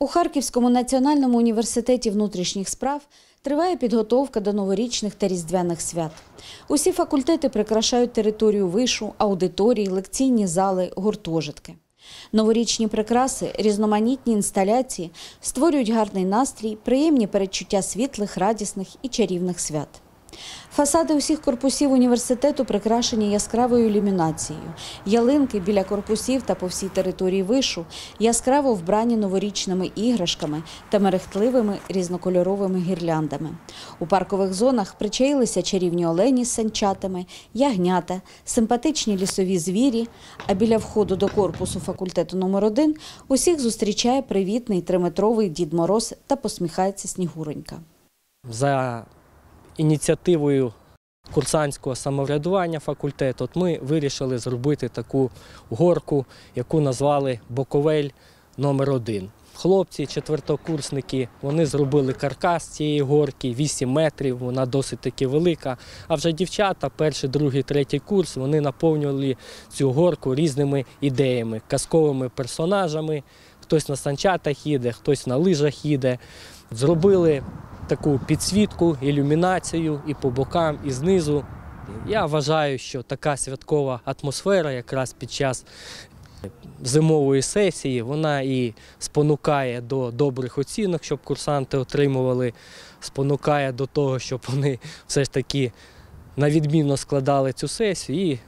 У Харківському національному університеті внутрішніх справ триває підготовка до новорічних та різдвяних свят. Усі факультети прикрашають територію вишу, аудиторії, лекційні зали, гуртожитки. Новорічні прикраси, різноманітні інсталяції створюють гарний настрій, приємні передчуття світлих, радісних і чарівних свят. Фасади усіх корпусів університету прикрашені яскравою ілюмінацією. Ялинки біля корпусів та по всій території вишу яскраво вбрані новорічними іграшками та мерехтливими різнокольоровими гірляндами. У паркових зонах причаїлися чарівні олені з санчатами, ягнята, симпатичні лісові звірі. А біля входу до корпусу факультету номер 1 усіх зустрічає привітний триметровий Дід Мороз та посміхається Снігуронька. за ініціативою курсантського самоврядування факультету, от ми вирішили зробити таку горку, яку назвали Боковель номер 1 Хлопці, четвертокурсники, вони зробили каркас цієї горки, 8 метрів, вона досить таки велика. А вже дівчата, перший, другий, третій курс, вони наповнювали цю горку різними ідеями, казковими персонажами. Хтось на санчатах їде, хтось на лижах їде. Зробили таку підсвітку, ілюмінацію і по бокам, і знизу. Я вважаю, що така святкова атмосфера якраз під час зимової сесії вона і спонукає до добрих оцінок, щоб курсанти отримували, спонукає до того, щоб вони все ж таки на відмінно складали цю сесію і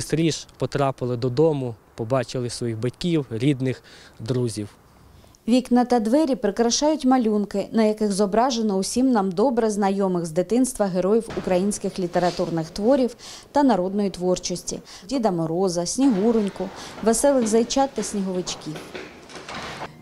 швидше потрапили додому, побачили своїх батьків, рідних, друзів. Вікна та двері прикрашають малюнки, на яких зображено усім нам добре знайомих з дитинства героїв українських літературних творів та народної творчості Діда Мороза, Снігуроньку, веселих зайчат та сніговичків.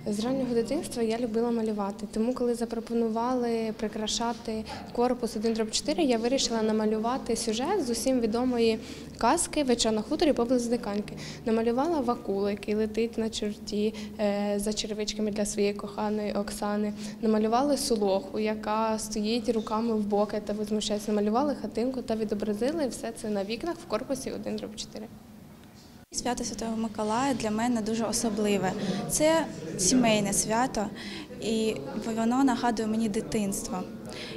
З раннього дитинства я любила малювати, тому коли запропонували прикрашати корпус 1 дроб 4, я вирішила намалювати сюжет з усім відомої казки «Веча на хуторі поблизу диканьки. Намалювала вакула, який летить на чорті е, за черевичками для своєї коханої Оксани. Намалювали солоху, яка стоїть руками в боки та возмущається. Намалювали хатинку та відобразили все це на вікнах в корпусі 1 дроб 4. Свято Святого Миколая для мене дуже особливе. Це сімейне свято, і воно нагадує мені дитинство.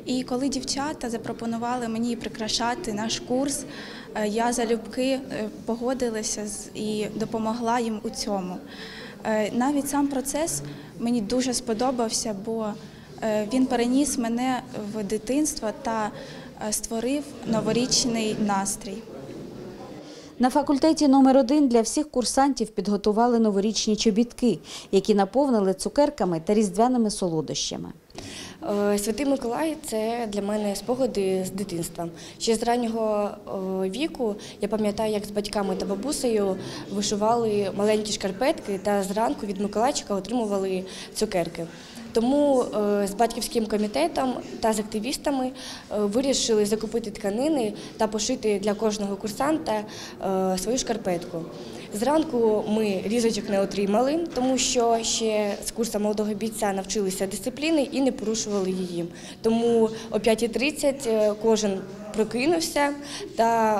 І коли дівчата запропонували мені прикрашати наш курс, е, я залюбки е, погодилася і допомогла їм у цьому. Е, Навіть сам процес мені дуже сподобався, бо він переніс мене в дитинство та створив новорічний настрій. На факультеті номер 1 для всіх курсантів підготували новорічні чобітки, які наповнили цукерками та різдвяними солодощами. Е, Святий Миколай це для мене спогади з дитинства. Ще з раннього е, віку я пам'ятаю, як з батьками та бабусею вишивали маленькі шкарпетки та зранку від Миколайчика отримували цукерки. Тому е, з батьківським комітетом та з активістами е, вирішили закупити тканини та пошити для кожного курсанта е, свою шкарпетку. Зранку ми різочок не отримали, тому що ще з курсу молодого бійця навчилися дисципліни і не порушували її. Тому о 5.30 е, кожен прокинувся та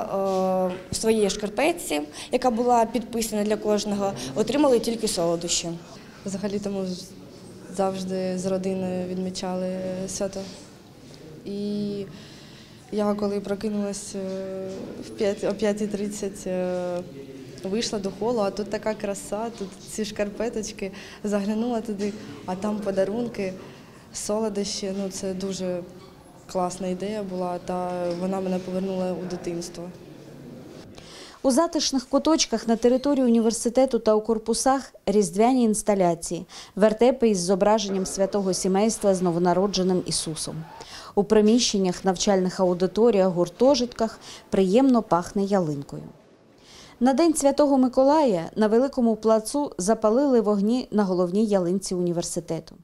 в своїй шкарпетці, яка була підписана для кожного, отримали тільки солодощі. Взагалі тому завжди з родиною відмічали свято. І я коли прокинулась е, в 5, о 5.30, е, вийшла до холу, а тут така краса, тут ці шкарпеточки, заглянула туди, а там подарунки, солодощі. Ну, це дуже класна ідея була, та вона мене повернула у дитинство. У затишних куточках на території університету та у корпусах різдвяні інсталяції, вертепи із зображенням святого сімейства з новонародженим Ісусом. У приміщеннях, навчальних аудиторіях, гуртожитках приємно пахне ялинкою. На День Святого Миколая на Великому плацу запалили вогні на головній ялинці університету.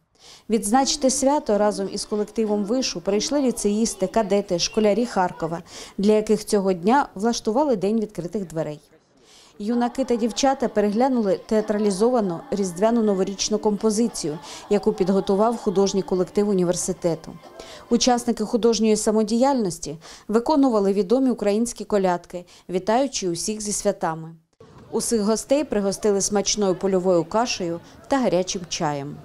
Відзначити свято разом із колективом вишу прийшли ліцеїсти, кадети, школярі Харкова, для яких цього дня влаштували день відкритих дверей. Юнаки та дівчата переглянули театралізовану різдвяну новорічну композицію, яку підготував художній колектив університету. Учасники художньої самодіяльності виконували відомі українські колядки, вітаючи усіх зі святами. Усіх гостей пригостили смачною польовою кашею та гарячим чаєм.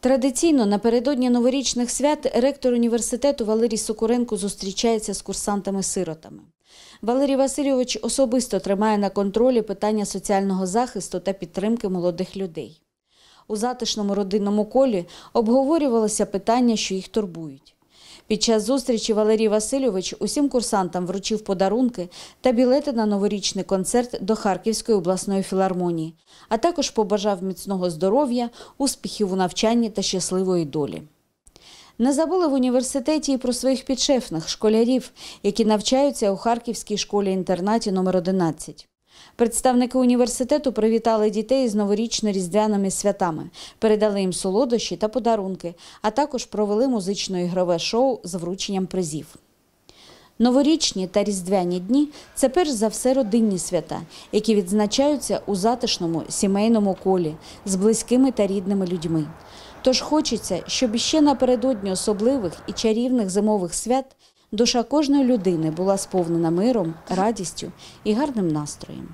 Традиційно напередодні новорічних свят ректор університету Валерій Сокуренко зустрічається з курсантами-сиротами. Валерій Васильович особисто тримає на контролі питання соціального захисту та підтримки молодих людей. У затишному родинному колі обговорювалося питання, що їх турбують. Під час зустрічі Валерій Васильович усім курсантам вручив подарунки та білети на новорічний концерт до Харківської обласної філармонії, а також побажав міцного здоров'я, успіхів у навчанні та щасливої долі. Не забули в університеті і про своїх підшефних школярів, які навчаються у Харківській школі-інтернаті номер 11. Представники університету привітали дітей з новорічно-різдвяними святами, передали їм солодощі та подарунки, а також провели музично-ігрове шоу з врученням призів. Новорічні та різдвяні дні це перш за все родинні свята, які відзначаються у затишному сімейному колі з близькими та рідними людьми. Тож хочеться, щоб іще напередодні особливих і чарівних зимових свят душа кожної людини була сповнена миром, радістю і гарним настроєм.